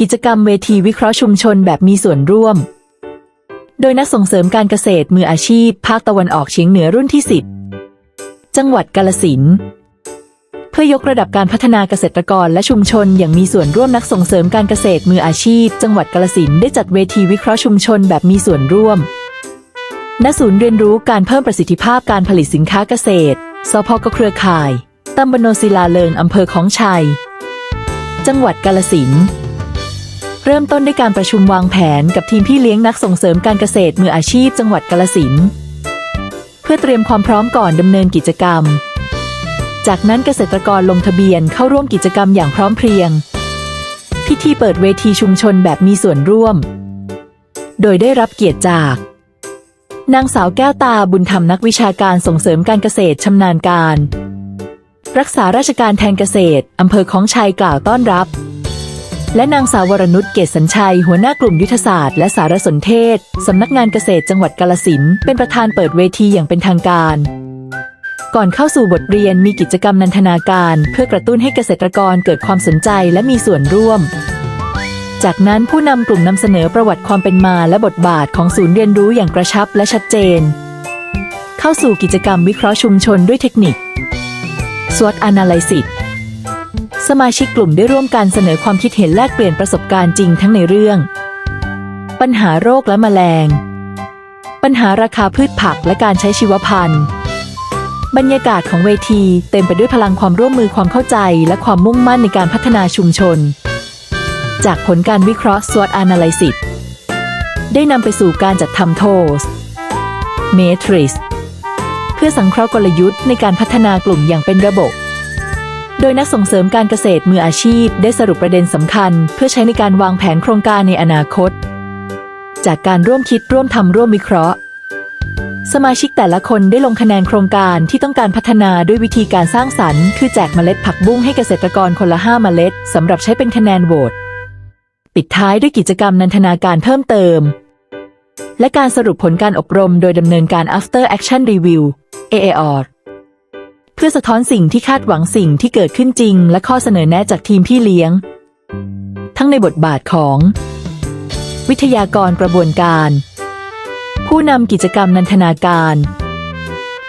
กิจกรรมเวทีวิเคราะห์ชุมชนแบบมีส่วนร่วม โดยนักส่งเสริมการเกษตรมืออาชีพ ภาคตะวันออกเฉียงเหนือรุ่นที่ 10 จังหวัดกาลสินเพื่อยกระดับการพัฒนาเกษตรกรและชุมชนอย่างมีส่วนร่วมนักส่งเสริมการเกษตรมืออาชีพ จังหวัดกาลสินได้จัดเวทีวิเคราะห์ชุมชนแบบมีส่วนร่วมณศูนย์เรียนรู้การเพิ่มประสิทธิภาพการผลิตสินค้าเกษตร สพกเครือข่ายตำบลโนศิลาเลิงอำเภอของชัย จังหวัดกาลสิน เริ่มต้นด้วยการประชุมวางแผนกับทีมพี่เลี้ยงนักส่งเสริมการเกษตรมืออาชีพจังหวัดกาลสินเพื่อเตรียมความพร้อมก่อนดำเนินกิจกรรม จากนั้นเกษตรกรลงทะเบียนเข้าร่วมกิจกรรมอย่างพร้อมเพรียง พิธีเปิดเวทีชุมชนแบบมีส่วนร่วม โดยได้รับเกียรติจาก นางสาวแก้วตาบุญธรรมนักวิชาการส่งเสริมการเกษตรชำนาญการ รักษาราชการแทนเกษตรอำเภอของชัยกล่าวต้อนรับ และนางสาววรนุชเกษสัญชัย หัวหน้ากลุ่มยุทธศาสตร์และสารสนเทศ สำนักงานเกษตรจังหวัดกาลสินเป็นประธานเปิดเวทีอย่างเป็นทางการ ก่อนเข้าสู่บทเรียนมีกิจกรรมนันทนาการ เพื่อกระตุ้นให้เกษตรกรเกิดความสนใจและมีส่วนร่วม จากนั้นผู้นำกลุ่มนำเสนอประวัติความเป็นมาและบทบาทของศูนย์เรียนรู้อย่างกระชับและชัดเจน เข้าสู่กิจกรรมวิเคราะห์ชุมชนด้วยเทคนิค SWOT Analysis สมาชิกกลุ่มได้ร่วมกันเสนอความคิดเห็นแลกเปลี่ยนประสบการณ์จริงทั้งในเรื่อง ปัญหาโรคและแมลง ปัญหาราคาพืชผักและการใช้ชีวพันธุ์ บรรยากาศของเวทีเต็มไปด้วยพลังความร่วมมือความเข้าใจและความมุ่งมั่นในการพัฒนาชุมชน จากผลการวิเคราะห์ SWOT Analysis ได้นำไปสู่การจัดทำโทส Matrix เพื่อสังเคราะห์กลยุทธ์ในการพัฒนากลุ่มอย่างเป็นระบบ โดยนักส่งเสริมการเกษตรมืออาชีพ ได้สรุปประเด็นสำคัญ เพื่อใช้ในการวางแผนโครงการในอนาคต จากการร่วมคิดร่วมทำร่วมวิเคราะห์ สมาชิกแต่ละคนได้ลงคะแนนโครงการที่ต้องการพัฒนาด้วยวิธีการสร้างสรรค์ คือแจกเมล็ดผักบุ้งให้เกษตรกรคนละ5เมล็ดสำหรับใช้เป็นคะแนนโหวตปิดท้ายด้วยกิจกรรมนันทนาการเพิ่มเติม และการสรุปผลการอบรมโดยดำเนินการ after action review AAR เพื่อสะท้อนสิ่งที่คาดหวังสิ่งที่เกิดขึ้นจริง และข้อเสนอแนะจากทีมพี่เลี้ยง ทั้งในบทบาทของ วิทยากรกระบวนการ ผู้นำกิจกรรมนันทนาการ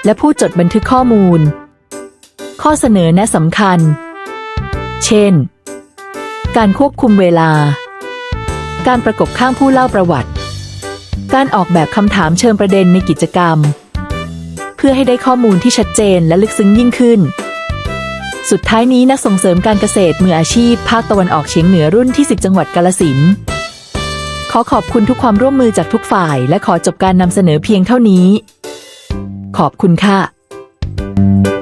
และผู้จดบันทึกข้อมูล ข้อเสนอแนะสำคัญ เช่น การควบคุมเวลา การประกบข้างผู้เล่าประวัติ การออกแบบคำถามเชิงประเด็นในกิจกรรม พื่อให้ได้ข้อมูลที่ชัดเจนและลึกซึ้งยิ่งขึ้น สุดท้ายนี้นักส่งเสริมการเกษตรมืออาชีพ ภาคตะวันออกเฉียงเหนือรุ่นที่ 10 จังหวัดกาลสินขอขอบคุณทุกความร่วมมือจากทุกฝ่าย และขอจบการนำเสนอเพียงเท่านี้ ขอบคุณค่ะ